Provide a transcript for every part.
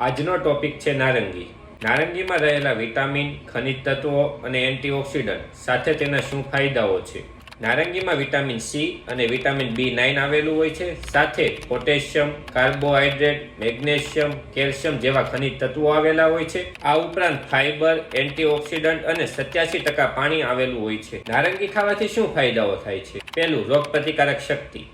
આજનો ટોપિક છે નારંગી. નારંગીમાં રહેલા વિટામિન, ખનિજ તત્વો અને એન્ટીઓક્સિડન્ટ સાથે તેના શું ફાયદાઓ છે? નારંગીમાં વિટામિન સી અને વિટામિન બી નાઇન આવેલું હોય છે. સાથે પોટેશિયમ કાર્બોહાઈડ્રેટ મેગ્નેશિયમ, કેલ્શિયમ જેવા ખનિજ તત્વો આવેલા હોય છે. આ ઉપરાંત ફાઇબર, એન્ટીઓક્સિડન્ટ અને સત્યાસી ટકા પાણી આવેલું હોય છે. નારંગી ખાવાથી શું ફાયદાઓ થાય છે? પહેલું, રોગપ્રતિકારક શક્તિ.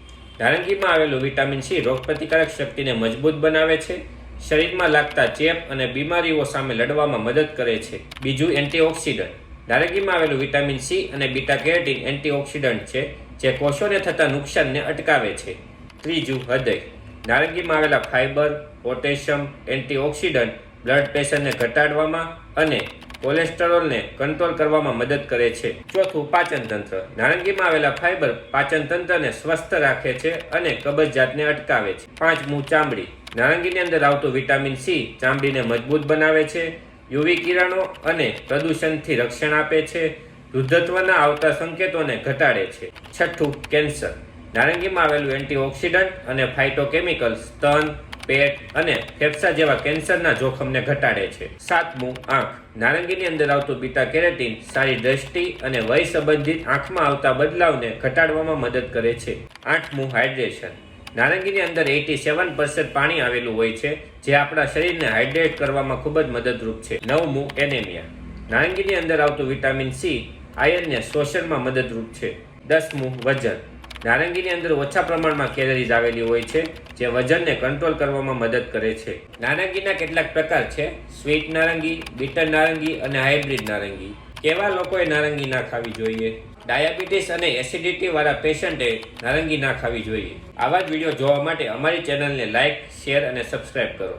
નારંગીમાં આવેલું વિટામિન સી રોગપ્રતિકારક શક્તિને મજબૂત બનાવે છે. શરીરમાં લાગતા ચેપ અને બીમારીઓ સામે લડવામાં મદદ કરે છે. બીજું એન્ટીઓક્સિડન્ટ. નારંગીમાં આવેલું વિટામિન સી અને બીટા કેરેટીન એન્ટીઓક્સિડન્ટ છે, જે કોષોને થતા નુકસાનને અટકાવે છે. ત્રીજું હૃદય. નારંગીમાં આવેલા ફાઇબર પોટેશિયમ, એન્ટીઓક્સિડન્ટ બ્લડ પ્રેશરને ઘટાડવામાં અને કોલેસ્ટેરોલને કંટ્રોલ કરવામાં મદદ કરે છે. ચોથું પાચન તંત્ર. નારંગીમાં આવેલા ફાઇબર પાચન તંત્રને સ્વસ્થ રાખે છે અને કબજિયાતને અટકાવે છે. પાંચમું ચામડી. નારંગીની અંદર આવતું વિટામિન સી ચામડીને મજબૂત બનાવે છે, યુવી કિરણો અને પ્રદૂષણથી રક્ષણ આપે છે, વૃદ્ધત્વના આવતા સંકેતોને ઘટાડે છે. છઠ્ઠું, કેન્સર. નારંગીમાં આવેલું એન્ટીઓક્સિડન્ટ અને ફાઇટોકેમિકલ સ્તન, પેટ અને ફેફસા જેવા કેન્સરના જોખમને ઘટાડે છે. સાતમું, આંખ. નારંગીની અંદર આવતું બીટા કેરેટીન સારી દ્રષ્ટિ અને વય સંબંધિત આંખમાં આવતા બદલાવને ઘટાડવામાં મદદ કરે છે. આઠમું, હાઇડ્રેશન. નારંગીની અંદર એટી સેવન પાણી આવેલું હોય છે, જે આપણા શરીરને હાઇડ્રેટ કરવામાં ખૂબ જ મદદરૂપ છે. નવમું, એનેમિયા. નારંગીની અંદર આવતું વિટામિન સી, આયનને શોષણમાં મદદરૂપ છે. દસમું, વજન. નારંગીની અંદર ઓછા પ્રમાણમાં કેલરીઝ આવેલી હોય છે, જે વજનને કંટ્રોલ કરવામાં મદદ કરે છે. નારંગીના કેટલાક પ્રકાર છે, સ્વીટ નારંગી બીટર નારંગી અને હાઇબ્રિડ નારંગી. કેવા લોકોએ નારંગી ના ખાવી જોઈએ? ડાયાબિટીસ અને એસિડિટી વાળા પેશન્ટે નારંગી ના ખાવી જોઈએ. આવા જ વીડિયો જોવા માટે અમારી ચેનલને લાઇક શેર અને સબસ્ક્રાઈબ કરો.